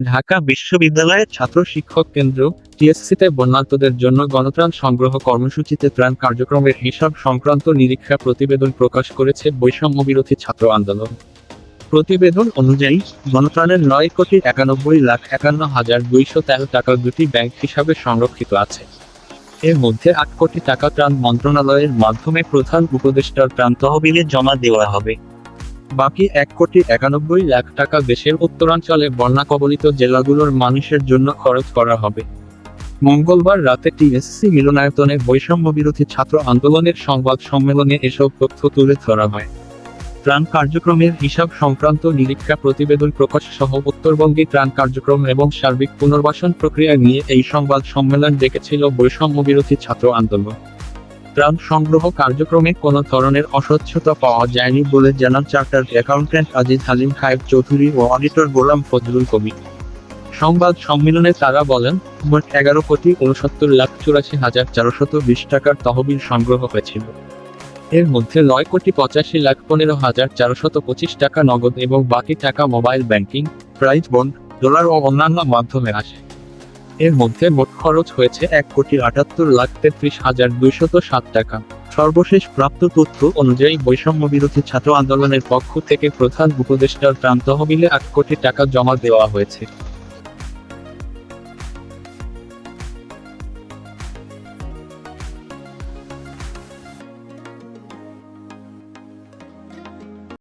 ঢাকা বিশ্ববিদ্যালয়ের ছাত্র শিক্ষক কেন্দ্র, টিএসসিতে বন্যার্তদের জন্য গণত্রাণ সংগ্রহ কর্মসূচিতে ত্রাণ কার্যক্রমের হিসাব সংক্রান্ত নিরীক্ষা প্রতিবেদন প্রকাশ করেছে বৈষম্য বিরোধী ছাত্র আন্দোলন। প্রতিবেদন অনুযায়ী, গণত্রাণের নয় কোটি একানব্বই লাখ একান্ন হাজার দুইশো তেরো টাকা দুটি ব্যাংক হিসাবে সংরক্ষিত আছে। এর মধ্যে আট কোটি টাকা ত্রাণ মন্ত্রণালয়ের মাধ্যমে প্রধান উপদেষ্টার ত্রাণ তহবিলে জমা দেওয়া হবে। বাকি এক কোটি একানব্বই লাখ টাকা দেশের উত্তরাঞ্চলে বন্যা কবলিত জেলাগুলোর মানুষের জন্য খরচ করা হবে। মঙ্গলবার রাতে টিএসসি মিলনায়তনে বৈষম্য বিরোধী ছাত্র আন্দোলনের সংবাদ সম্মেলনে এসব তথ্য তুলে ধরা হয়। ত্রাণ কার্যক্রমের হিসাব সংক্রান্ত নিরীক্ষা প্রতিবেদন প্রকাশ সহ উত্তরবঙ্গে ত্রাণ কার্যক্রম এবং সার্বিক পুনর্বাসন প্রক্রিয়া নিয়ে এই সংবাদ সম্মেলন ডেকেছিল বৈষম্য বিরোধী ছাত্র আন্দোলন। ত্রাণ সংগ্রহ কার্যক্রমে কোনো ধরনের অস্বচ্ছতা পাওয়া যায়নি বলে জানান চার্টার্ড অ্যাকাউন্ট্যান্ট আজিজ হালিম খায়েব চৌধুরী ও অডিটর গোলাম ফজলুল কবির। সংবাদ সম্মেলনে তারা বলেন, মোট এগারো কোটি উনসত্তর লাখ চুরাশি হাজার চারশত বিশ টাকার তহবিল সংগ্রহ হয়েছিল। এর মধ্যে নয় কোটি পঁচাশি লাখ পনেরো হাজার চারশত পঁচিশ টাকা নগদ এবং বাকি টাকা mobile banking, prize bond, dollar ও অন্যান্য মাধ্যমে আসে। এর মধ্যে মোট খরচ হয়েছে এক কোটি আটাত্তর লাখ তেত্রিশ হাজার দুইশত সাত টাকা। সর্বশেষ প্রাপ্ত তথ্য অনুযায়ী বৈষম্য বিরোধী ছাত্র আন্দোলনের পক্ষ থেকে প্রধান উপদেষ্টার ত্রাণ তহবিলে আট কোটি টাকা জমা দেওয়া হয়েছে।